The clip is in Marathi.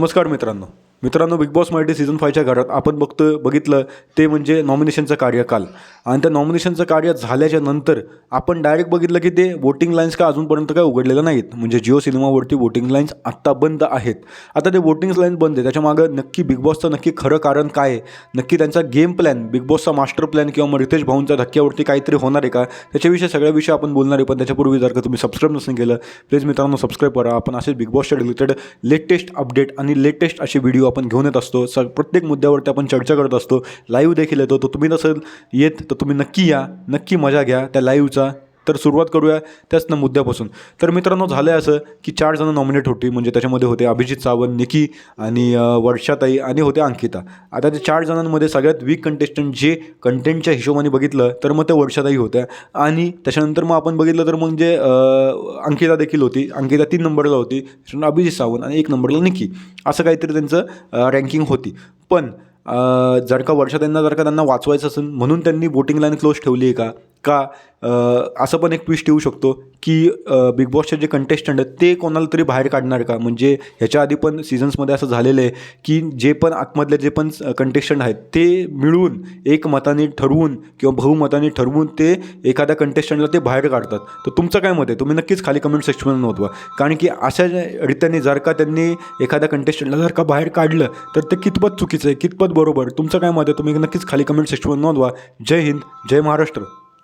नमस्कार मित्रांनो. मित्रांनो बिग बॉस मराठी सीझन फायच्या घरात आपण बघतो बघितलं ते म्हणजे नॉमिनेशनचं कार्यकाल आणि त्या नॉमिनेशनचं कार्य झाल्याच्यानंतर आपण डायरेक्ट बघितलं की ते वोटिंग लाईन्स का अजूनपर्यंत काय उघडलेलं नाहीत. म्हणजे जिओ सिनेमावरती वोटिंग लाईन्स आत्ता बंद आहेत. आता ते वोटिंग लाईन्स बंद आहे त्याच्यामागं नक्की बिग बॉसचं नक्की खरं कारण काय आहे? नक्की त्यांचा गेम प्लॅन बिग बॉसचा मास्टर प्लॅन किंवा मग रितेश भाऊंच्या धक्क्यावरती काहीतरी होणार आहे का? त्याच्याविषयी सगळ्याविषयी आपण बोलणार आहे. पण त्याच्यापूर्वी जर का तुम्ही सबस्क्राईब नसेल केलं प्लीज मित्रांनो सबस्क्राईब करा. आपण असेच बिग बॉसच्या रिलेटेड लेटेस्ट अपडेट आणि लेटेस्ट असे व्हिडिओ आपण घेऊन येत असतो स प्रत्येक मुद्द्यावरती आपण चर्चा करत असतो लाईव्ह देखील येतो तर तुम्ही नसेल येत तर तुम्ही नक्की या नक्की मजा घ्या त्या लाईव्हचा तर सुरुवात करूया त्याच ना मुद्द्यापासून. तर मित्रांनो झालं आहे असं की चार जणं नॉमिनेट होती. म्हणजे त्याच्यामध्ये होते अभिजित सावंत निकी आणि वर्षाताई आणि होते अंकिता. आता ते चार जणांमध्ये सगळ्यात वीक कंटेस्टंट जे कंटेंटच्या हिशोबाने बघितलं तर मग ते वर्षाताई होत्या. आणि त्याच्यानंतर मग आपण बघितलं तर मग जे अंकिता देखील होती. अंकिता तीन नंबरला होती. त्याच्यानंतर अभिजित सावंत आणि एक नंबरला निकी. असं काहीतरी त्यांचं रँकिंग होती. पण जर का वर्षा त्यांना जर का त्यांना वाचवायचं असेल म्हणून त्यांनी बोटिंग लाईन क्लोज ठेवली आहे का? का असं पण एक ट्विस्ट येऊ शकतो की बिग बॉसचे जे कंटेस्टंट आहेत ते कोणाला तरी बाहेर काढणार का? म्हणजे ह्याच्या आधी पण सीझन्समध्ये असं झालेलं आहे की जे पण आतमधले जे पण कंटेस्टंट आहेत ते मिळून एक मताने ठरवून किंवा बहुमताने ठरवून ते एखाद्या कंटेस्टंटला ते बाहेर काढतात. तर तुमचं काय मत आहे? तुम्ही नक्कीच खाली कमेंट सेक्शनमध्ये नोंदवा. कारण की अशा रीत्याने जर का त्यांनी एखाद्या कंटेस्टंटला जर का बाहेर काढलं तर ते कितपत चुकीचं आहे कितपत बरोबर? तुमचं काय मत आहे? तुम्ही नक्कीच खाली कमेंट सेक्शनमध्ये नोंदवा. जय हिंद जय महाराष्ट्र.